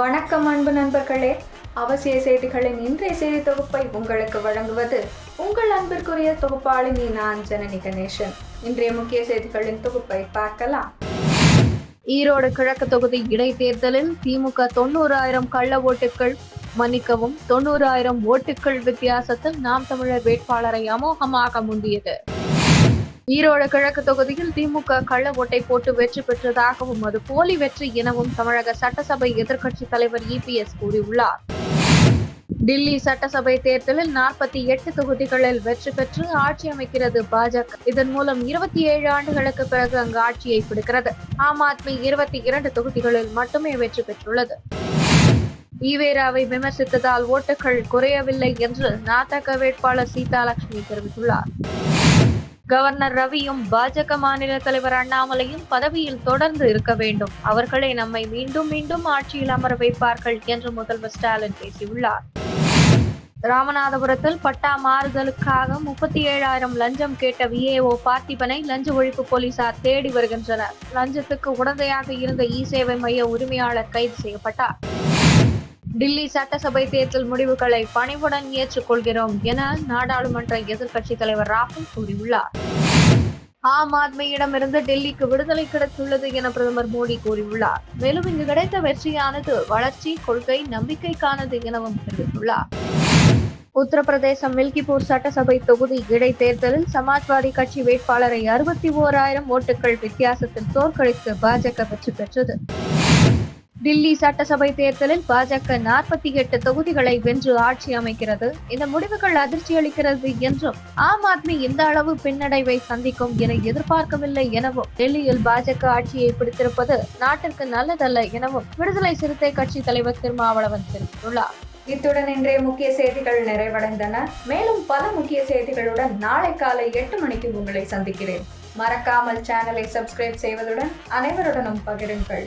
வணக்கம் அன்பு நண்பர்களே. அவசிய செய்திகளின் இன்றைய செய்தி தொகுப்பை உங்களுக்கு வழங்குவது உங்கள் அன்பிற்குரிய தொகுப்பாளினி நான் ஜனனி கணேசன். இன்றைய முக்கிய செய்திகளின் தொகுப்பை பார்க்கலாம். ஈரோடு கிழக்கு தொகுதி இடைத்தேர்தலில் திமுக தொண்ணூறாயிரம் கள்ள ஓட்டுகள் மன்னிக்கவும் தொண்ணூறாயிரம் ஓட்டுகள் வித்தியாசத்தில் நாம் தமிழர் வேட்பாளரை அமோகமாக முந்தியது. ஈரோடு கிழக்கு தொகுதியில் திமுக கள்ள ஓட்டை போட்டு வெற்றி பெற்றதாகவும் அது போலி வெற்றி எனவும் தமிழக சட்டசபை எதிர்க்கட்சித் தலைவர் இபிஎஸ் கூறியுள்ளார். டில்லி சட்டசபை தேர்தலில் நாற்பத்தி எட்டு தொகுதிகளில் வெற்றி பெற்று ஆட்சி அமைக்கிறது பாஜக. இதன் மூலம் இருபத்தி ஏழு ஆண்டுகளுக்கு பிறகு அங்கு ஆட்சியை பிடிக்கிறது. ஆம் ஆத்மி இருபத்தி இரண்டு தொகுதிகளில் மட்டுமே வெற்றி பெற்றுள்ளது. ஈவேராவை விமர்சித்ததால் ஓட்டுகள் குறையவில்லை என்று நாடக வேட்பாளர் சீதாலட்சுமி தெரிவித்துள்ளார். கவர்னர் ரவியும் பாஜக மாநில தலைவர் அண்ணாமலையும் பதவியில் தொடர்ந்து இருக்க வேண்டும். அவர்களே நம்மை மீண்டும் மீண்டும் ஆட்சியில் அமர வைப்பார்கள் என்று முதல்வர் ஸ்டாலின் பேசியுள்ளார். ராமநாதபுரத்தில் பட்டா மாறுதலுக்காக முப்பத்தி ஏழாயிரம் லஞ்சம் கேட்ட விஏஓ பார்த்திபனை லஞ்ச ஒழிப்பு போலீசார் தேடி வருகின்றனர். லஞ்சத்துக்கு உடந்தையாக இருந்த இ சேவை மைய உரிமையாளர் கைது செய்யப்பட்டார். டில்லி சட்டசபை தேர்தல் முடிவுகளை பணிவுடன் ஏற்றுக்கொள்கிறோம் என நாடாளுமன்ற எதிர்க்கட்சித் தலைவர் ராகுல் கூறியுள்ளார். ஆம் ஆத்மியிடமிருந்து டெல்லிக்கு விடுதலை கிடைத்துள்ளது என பிரதமர் மோடி கூறியுள்ளார். மேலும் இங்கு கிடைத்த வெற்றியானது வளர்ச்சி கொள்கை நம்பிக்கைக்கானது எனவும் தெரிவித்துள்ளார். உத்தரப்பிரதேசம் மில்கிபூர் சட்டசபை தொகுதி இடைத்தேர்தலில் சமாஜ்வாதி கட்சி வேட்பாளரை அறுபத்தி ஓராயிரம் ஓட்டுகள் வித்தியாசத்தில் தோற்கடித்து பாஜக வெற்றி பெற்றது. டில்லி சட்டசபை தேர்தலில் பாஜக நாற்பத்தி எட்டு தொகுதிகளை வென்று ஆட்சி அமைக்கிறது. இந்த முடிவுகள் அதிர்ச்சி அளிக்கிறது என்றும் ஆம் ஆத்மி இந்த அளவு பின்னடைவை சந்திக்கும் என எதிர்பார்க்கவில்லை எனவும் டெல்லியில் பாஜக ஆட்சியை பிடித்திருப்பது நாட்டிற்கு நல்லதல்ல எனவும் விடுதலை சிறுத்தை கட்சி தலைவர் திருமாவளவன் தெரிவித்துள்ளார். இத்துடன் இன்றைய முக்கிய செய்திகள் நிறைவடைந்தன. மேலும் பல முக்கிய செய்திகளுடன் நாளை காலை எட்டு மணிக்கு உங்களை சந்திக்கிறேன். மறக்காமல் சேனலை சப்ஸ்கிரைப் செய்வதுடன் அனைவருடனும் பகிருங்கள்.